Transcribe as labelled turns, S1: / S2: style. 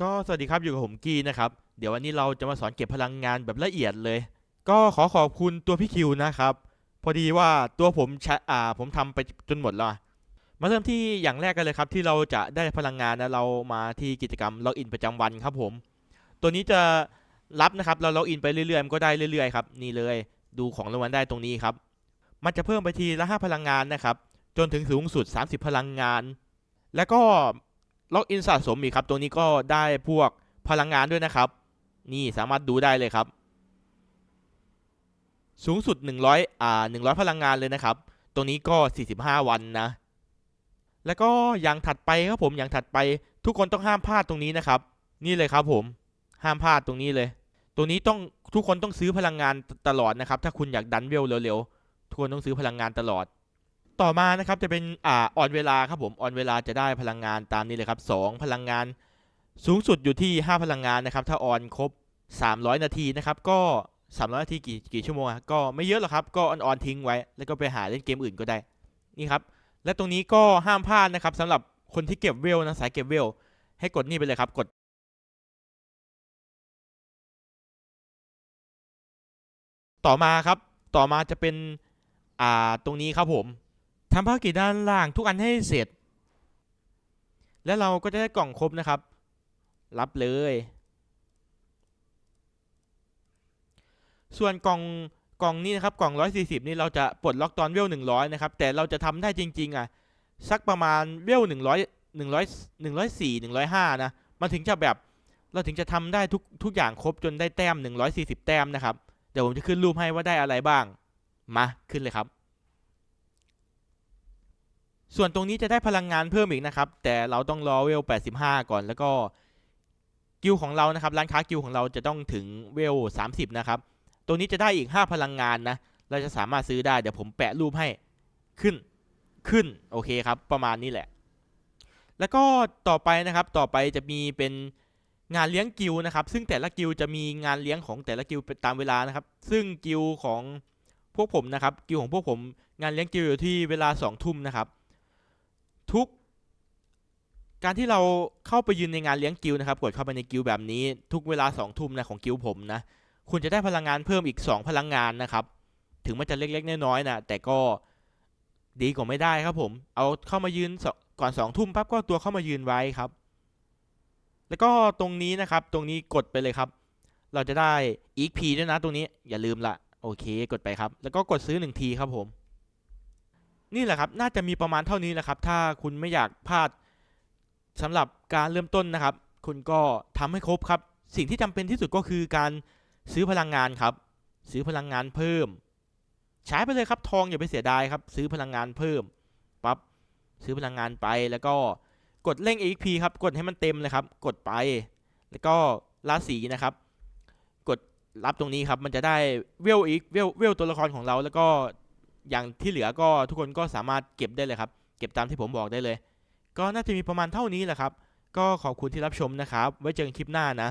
S1: ก็สวัสดีครับอยู่กับผมกีนะครับ เดี๋ยววันนี้เราจะมาสอนเก็บพลังงานแบบละเอียดเลย ก็ขอขอบคุณตัวพี่คิวนะครับ พอดีว่าตัวผมใช้อ่าผมทำไปจนหมดแล้ว มาเริ่มที่อย่างแรกกันเลยครับ ที่เราจะได้พลังงานนะเรามาที่กิจกรรมล็อกอินประจำวันครับผม ตัวนี้จะรับนะครับ เราล็อกอินไปเรื่อยๆมันก็ได้เรื่อยๆครับนี่เลยดูของรางวัลได้ตรงนี้ครับ มันจะเพิ่มไปทีละ5พลังงานนะครับ จนถึงสูงสุด 30 พลังงาน แล้วก็ ล็อกอินสะสมอีกครับตรงนี้ก็ได้พวกพลังงานด้วยนะครับ นี่สามารถดูได้เลยครับ สูงสุด 100อ่า100 พลังงานเลยนะครับตรงนี้ก็ 45 วันนะ แล้วก็อย่างถัดไปครับผมอย่างถัดไปทุกคนต้องห้ามพลาดตรงนี้นะครับ นี่เลยครับผมห้ามพลาดตรงนี้เลยตรงนี้ต้องทุกคนต้องซื้อพลังงานตตลอดนะครับ ถ้าคุณอยากดันเวลเร็วๆทุกคนต้องซื้อพลังงานตลอด ต่อมานะครับจะเป็นอ่าออนเวลาครับผมออนเวลาจะได้พลังงานตามนี้เลยครับ 2 พลังงานสูงสุดอยู่ที่ 5 พลังงานนะครับ ถ้าออนครบ 300 นาทีนะครับ ก็ 300 นาทีกี่กี่ชั่วโมงก็ไม่เยอะหรอกครับ ก็ออนออนทิ้งไว้ แล้วก็ไปหาเล่นเกมอื่นก็ได้นี่ครับ และตรงนี้ก็ห้ามพลาดนะครับสำหรับคนที่เก็บเวลนะสายเก็บเวล ให้กดนี่ไปเลยครับกดต่อมาครับ ต่อมาจะเป็น อ่า ตรงนี้ครับผม ทำภารกิจด้านล่างทุกอันให้เสร็จ แล้วเราก็จะได้กล่องครบนะครับ รับเลย ส่วนกล่องกล่องนี้นะครับกล่อง 140 นี่เราจะปลดล็อกตอนเวล100 นะครับ แต่เราจะทำได้จริง ๆ อะ สักประมาณเวล100 100 104 105 นะ มันถึงจะแบบเราถึงจะทำได้ทุกทุกอย่างครบจนได้แต้ม 140 แต้มนะครับ เดี๋ยวผมจะขึ้นรูปให้ว่าได้อะไรบ้าง มาขึ้นเลยครับ ส่วนตรงนี้จะได้พลังงานเพิ่มอีกนะครับ แต่เราต้องรอเวล 85 ก่อนแล้วก็กิลของเรานะครับ ร้านค้ากิลของเราจะต้องถึงเวล 30 นะครับ ตรงนี้จะได้อีก 5 พลังงานนะ เราจะสามารถซื้อได้ เดี๋ยวผมแปะรูปให้ขึ้นขึ้น โอเคครับ ประมาณนี้แหละ แล้วก็ต่อไปนะครับต่อไปจะมีเป็นงานเลี้ยงกิลนะครับ ซึ่งแต่ละกิลจะมีงานเลี้ยงของแต่ละกิลเป็นตามเวลานะครับ ซึ่งกิลของพวกผมนะครับ กิลของพวกผมงานเลี้ยงกิลอยู่ที่เวลา2ทุ่มนะครับ ทุกการที่เราเข้าไปยืนในงานเลี้ยงกิลนะครับกดเข้าไปในกิลแบบนี้ทุกเวลา2ทุ่มนะของกิลผมนะคุณจะได้พลังงานเพิ่มอีก 2 พลังงานนะครับ ถึงมันจะเล็กๆน้อยๆนะแต่ก็ดีกว่าไม่ได้ครับผม เอาเข้ามายืนก่อน2ทุ่มปั๊บก็ตัวเข้ามายืนไว้ครับ แล้วก็ตรงนี้นะครับ ตรงนี้กดไปเลยครับ เราจะได้ EXP ด้วยนะตรงนี้อย่าลืมละโอเค กดไปครับ แล้วก็กดซื้อ1ทีครับผม นี่แหละครับน่าจะมีประมาณเท่านี้แหละครับ ถ้าคุณไม่อยากพลาดสำหรับการเริ่มต้นนะครับ คุณก็ทำให้ครบครับ สิ่งที่จำเป็นที่สุดก็คือการซื้อพลังงานครับ ซื้อพลังงานเพิ่ม ใช้ไปเลยครับทองอย่าไปเสียดายครับ ซื้อพลังงานเพิ่มปั๊บซื้อพลังงานไปแล้วก็กดเร่ง EXP ครับ กดให้มันเต็มเลยครับ กดไป แล้วก็ราศีนะครับ กดรับตรงนี้ครับ มันจะได้เวลอีกเวลเวลตัวละครของเรา แล้วก็ อย่างที่เหลือก็ทุกคนก็สามารถเก็บได้เลยครับ เก็บตามที่ผมบอกได้เลย ก็น่าจะมีประมาณเท่านี้แหละครับ ก็ขอบคุณที่รับชมนะครับ ไว้เจอกันคลิปหน้านะ